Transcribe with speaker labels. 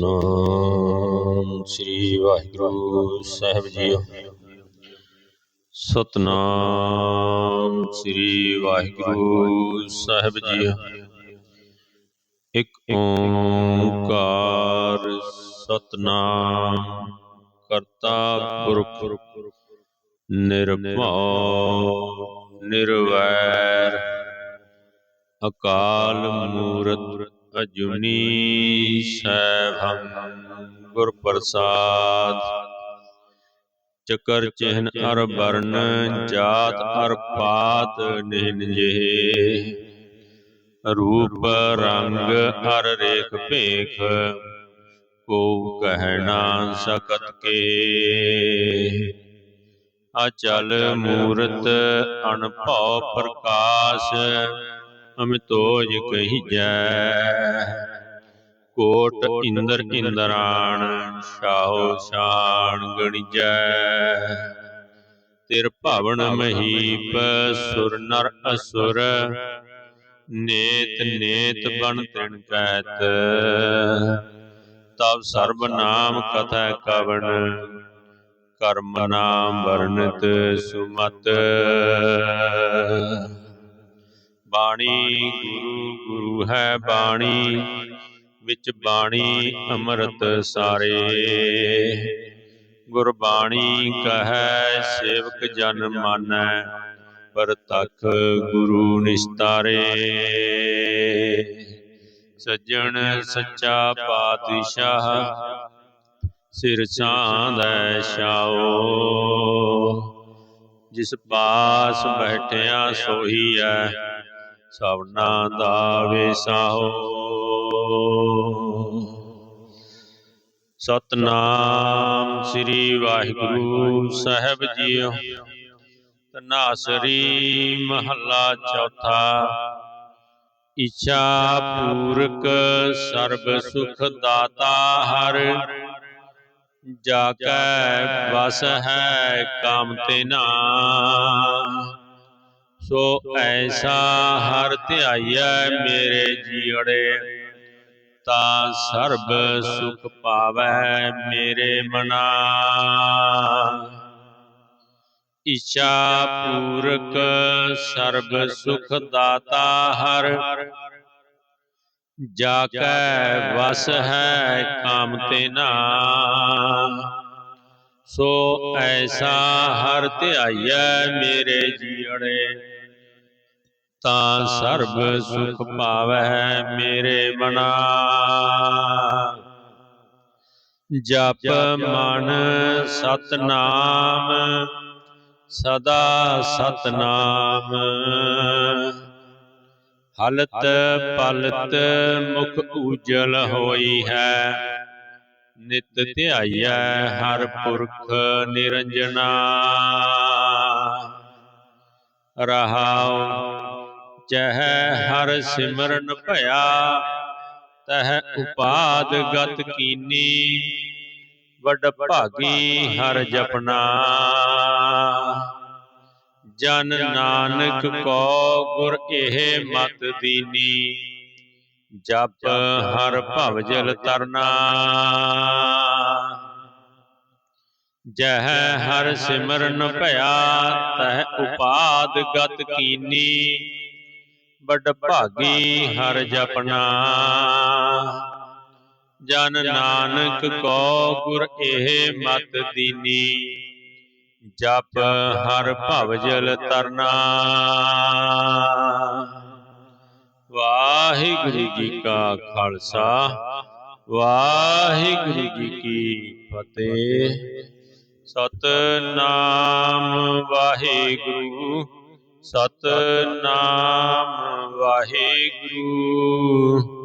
Speaker 1: ਸਤਨਾਮ ਸ੍ਰੀ ਵਾਹਿਗੁਰੂ ਸਾਹਿਬ ਜੀਓ। ਸਤਨਾਮ ਸ੍ਰੀ ਵਾਹਿਗੁਰੂ ਸਾਹਿਬ ਜੀਓ। ਇੱਕ ਓੰਕਾਰ ਸਤਨਾਮ ਕਰਤਾ ਪੁਰਖ ਨਿਰਭਉ ਨਿਰਵੈਰ ਅਕਾਲ ਮੂਰਤ गजुनी शैभम गुरप्रसाद। चकर चिहन अर वर्ण जात अर पात निहनजेह रूप रंग हर रेख पेख, को कहना सकत के। अचल मूर्त अनभव प्रकाश ਅਮਿਤੋਜ ਕਹੀਜੈ ਕੋਟ ਇੰਦਰ ਇੰਦਰਾਣ, ਸ਼ਾਹੋ ਸ਼ਾਨ ਗਣਿਜੈ ਤਿਰ ਭਵਨ ਮਹੀਪ, ਸੁਰ ਨਰ ਅਸੁਰ। ਨੇਤ ਨੇਤ ਬਨ ਤ੍ਰਿਣ ਕਹਿਤ ਤਬ ਸਰਬ ਨਾਮ ਕਥਾ ਕਵਣ। ਕਰਮ ਨਾਮ ਵਰਨਿਤ ਸੁਮਤ। ਬਾਣੀ ਗੁਰੂ ਗੁਰੂ ਹੈ ਬਾਣੀ। ਵਿੱਚ ਬਾਣੀ ਅੰਮ੍ਰਿਤ ਸਾਰੇ। ਗੁਰਬਾਣੀ ਕਹੈ ਸੇਵਕ ਜਨ ਮਾਨੈ ਪਰਤਖ ਗੁਰੂ ਨਿਸਤਾਰੇ। ਸੱਜਣ ਸੱਚਾ ਪਾਤਸ਼ਾਹ ਸਿਰ ਸਾਂਧੈ ਛਾਓ। ਜਿਸ ਪਾਸ ਬੈਠਿਆ ਸੋਈ ਐ ਸਭਨਾ ਦਾ ਵਿਸਾਹੋ। ਸਤਨਾਮ ਸ੍ਰੀ ਵਾਹਿਗੁਰੂ ਸਾਹਿਬ ਜੀਓ। ਤਨਾਸਰੀ ਮਹੱਲਾ ਚੌਥਾ। ਇੱਛਾ ਪੂਰਕ ਸਰਬ ਸੁਖ ਦਾਤਾ ਹਰ। ਜਾ ਕੈ ਵਸ ਹੈ ਕਾਮ ਤੇ ਨਾ ਸੋ ਐਸਾ ਹਰ ਧਿਆਈਐ ਮੇਰੇ ਜੀੜੇ ਤਾਂ ਸਰਬ ਸੁਖ ਪਾਵੈ ਮੇਰੇ ਮਨਾ। ਇੱਛਾ ਪੂਰਕ ਸਰਬ ਸੁਖ ਦਾਤਾ ਹਰ ਜਾ ਕੈ ਵਸ ਹੈ ਕਾਮ ਤੇ ਨਾ। ਸੋ ਐਸਾ ਹਰ ਧਿਆਈਐ ਮੇਰੇ ਜੀੜੇ ਤਾਂ ਸਰਬ ਸੁਖ ਪਾਵੈ ਮੇਰੇ ਮਨਾ। ਜਪ ਮਨ ਸਤਨਾਮ, ਸਦਾ ਸਤਨਾਮ। ਹਲਤ ਪਲਤ ਮੁਖ ਉਜਲ ਹੋਈ ਹੈ। ਨਿਤ ਧਿਆਈਐ ਹਰ ਪੁਰਖ ਨਿਰੰਜਨਾ। ਰਹਾਉ ਚਹ ਹਰ ਸਿਮਰਨ ਭਇਆ, ਤਹ ਉਪਾਦ ਗਤ ਕੀਨੀ, ਵੱਡ ਭਾਗੀ ਹਰ ਜਪਨਾ। ਜਨ ਨਾਨਕ ਕੋ ਗੁਰ ਇਹ ਮਤ ਦੀਨੀ, ਜਪ ਹਰ ਭਵ ਜਲ ਤਰਨਾ। ਜਹ ਹਰ ਸਿਮਰਨ ਭਇਆ, ਤਹ ਉਪਾਦ ਗਤ ਕੀਨੀ ਵੱਡ ਭਾਗੀ ਹਰ ਜਪਨਾ। ਜਨ ਨਾਨਕ ਕੋ ਗੁਰ ਇਹ ਮਤ ਦੀਨੀ। ਜਪ ਹਰ ਭਵ ਜਲ ਤਰਨਾ। ਵਾਹਿਗੁਰੂ ਜੀ ਕਾ ਖਾਲਸਾ। ਵਾਹਿਗੁਰੂ ਜੀ ਕੀ ਫਤਿਹ। ਸਤਨਾਮ ਵਾਹਿਗੁਰੂ। ਸਤਨਾਮ ਵਾਹਿਗੁਰੂ।